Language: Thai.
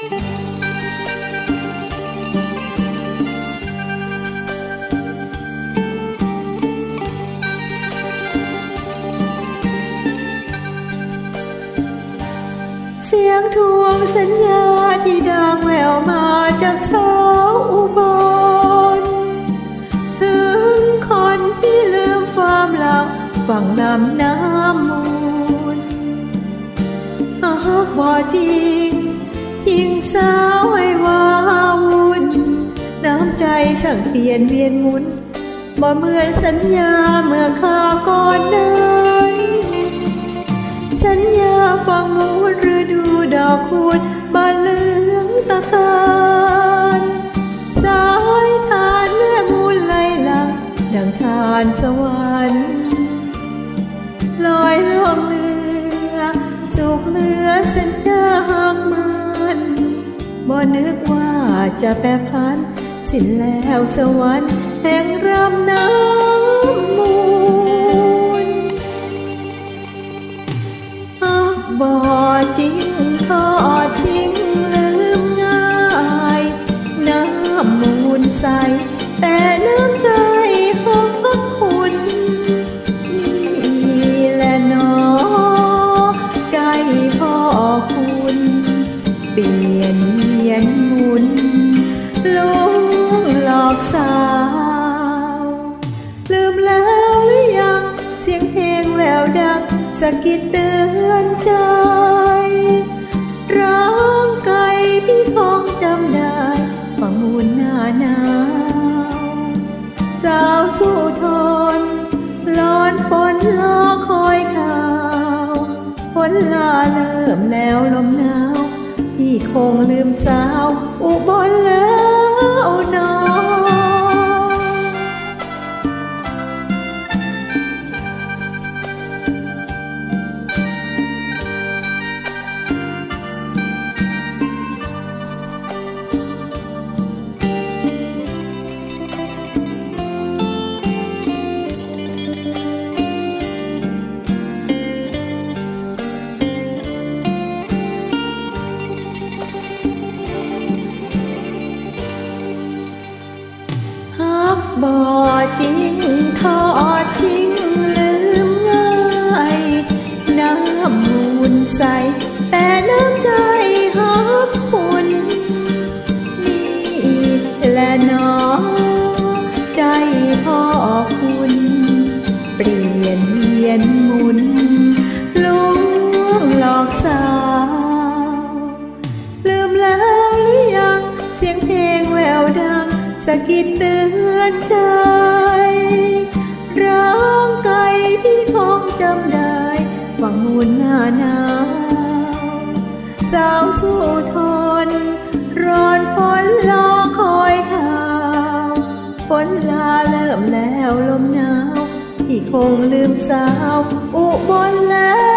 เสียงทวงสัญญาที่ดังแววมาจากสาวอุบลถึงคนที่ลืมความหลังฝังนำน้ำมูลหากบ่จริง ทิ้งสาวให้วาวุ่น น้ำใจช่างเปลี่ยนเวียนหมุนบ่เหมือนสัญญาเมื่อข้าก่อนนั้น สัญญาฟังมูลฤดูดอกคูดบานเหลืองตะการสายทานแม่มูลไหลหลัง ดังทานสวรรค์ลอยล่องเรือ สุขเหลือสัญญาหักมัน บ่นึกว่าจะแปรพันสิ้นแล้วสวรรค์แห่งรำน้ำมูลอักบ่จริงทอดทิ้งลืมง่าย น้ำมูลใสแต่น้ำใจ สาว ลืมแล้วหรือยัง เสียงเพลงแววดังสะกิดเตือนใจร้องไก่พี่คงจำได้ฟังมูลหน้าหนาวสาวสู้ทนร้อนฝนรอคอยข่าวฝนลาเริ่มแล้วลมหนาว พี่คงลืมสาวอุบลแล้วนอห บ่จริงทอดทิ้งลืมง่าย น้ำมูลใส แต่น้ำใจหักผู กิดเตือนใจ ร้องไก่พี่คงจำได้ฟังมูลหน้าหนาวสาวสู้ทน ร้อนฝนรอคอยข่าวฝนลาเริ่มแล้วลมหนาว พี่คงลืมสาวอุบลแล้